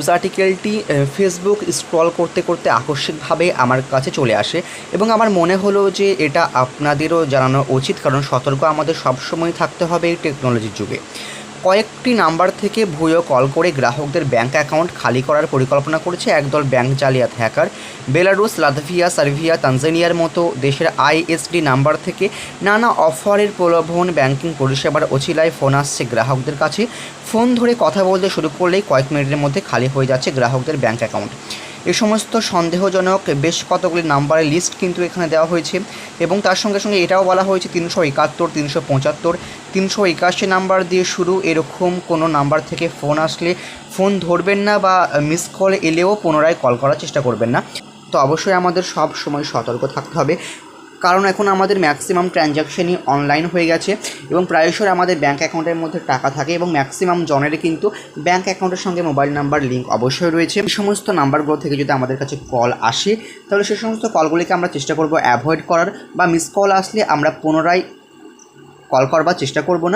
News আর্টিকেলটি Facebook scroll করতে করতে আকস্মিকভাবে আমার কাছে চলে আসে এবং আমার মনে হলো যে এটা আপনাদেরও জানানো উচিত, কারণ সতর্ক আমাদের সবসময় থাকতে হবে এই টেকনোলজির যুগে। কয়েকটি নাম্বার থেকে ভুয়ো কল করে গ্রাহকদের ব্যাঙ্ক অ্যাকাউন্ট খালি করার পরিকল্পনা করেছে একদল ব্যাঙ্ক জালিয়াত হ্যাকার। বেলারুস, লাতভিয়া, সার্ভিয়া, তানজানিয়ার মতো দেশের আইএসডি নাম্বার থেকে নানা অফারের প্রলোভন ব্যাংকিং পরিষেবার অছিলায় ফোন আসছে গ্রাহকদের কাছে। ফোন ধরে কথা বলতে শুরু করলেই কয়েক মিনিটের মধ্যে খালি হয়ে যাচ্ছে গ্রাহকদের ব্যাঙ্ক অ্যাকাউন্ট। এ সমস্ত সন্দেহজনক বেশ কতগুলি নাম্বারের লিস্ট কিন্তু এখানে দেওয়া হয়েছে এবং তার সঙ্গে সঙ্গে এটাও বলা হয়েছে তিনশো একাত্তর, তিনশো পঁচাত্তর, তিনশো একাশি নাম্বার দিয়ে শুরু। এরকম কোনো নাম্বার থেকে ফোন আসলে ফোন ধরবেন না বা মিস কল এলেও পুনরায় কল করার চেষ্টা করবেন না। তো অবশ্যই আমাদের সব সময় সতর্ক থাকতে হবে। কারণ এখন আমাদের ম্যাক্সিমাম ট্রানজ্যাকশনই অনলাইন হয়ে গেছে এবং প্রায়শই আমাদের ব্যাঙ্ক অ্যাকাউন্টের মধ্যে টাকা থাকে এবং ম্যাক্সিমাম জনের কিন্তু ব্যাঙ্ক অ্যাকাউন্টের সঙ্গে মোবাইল নাম্বার লিঙ্ক অবশ্যই রয়েছে। এই সমস্ত নাম্বারগুলো থেকে যদি আমাদের কাছে কল আসে, তাহলে সে সমস্ত কলগুলিকে আমরা চেষ্টা করব অ্যাভয়েড করার বা মিস কল আসলে আমরা পুনরায় কল করবার চেষ্টা করব না।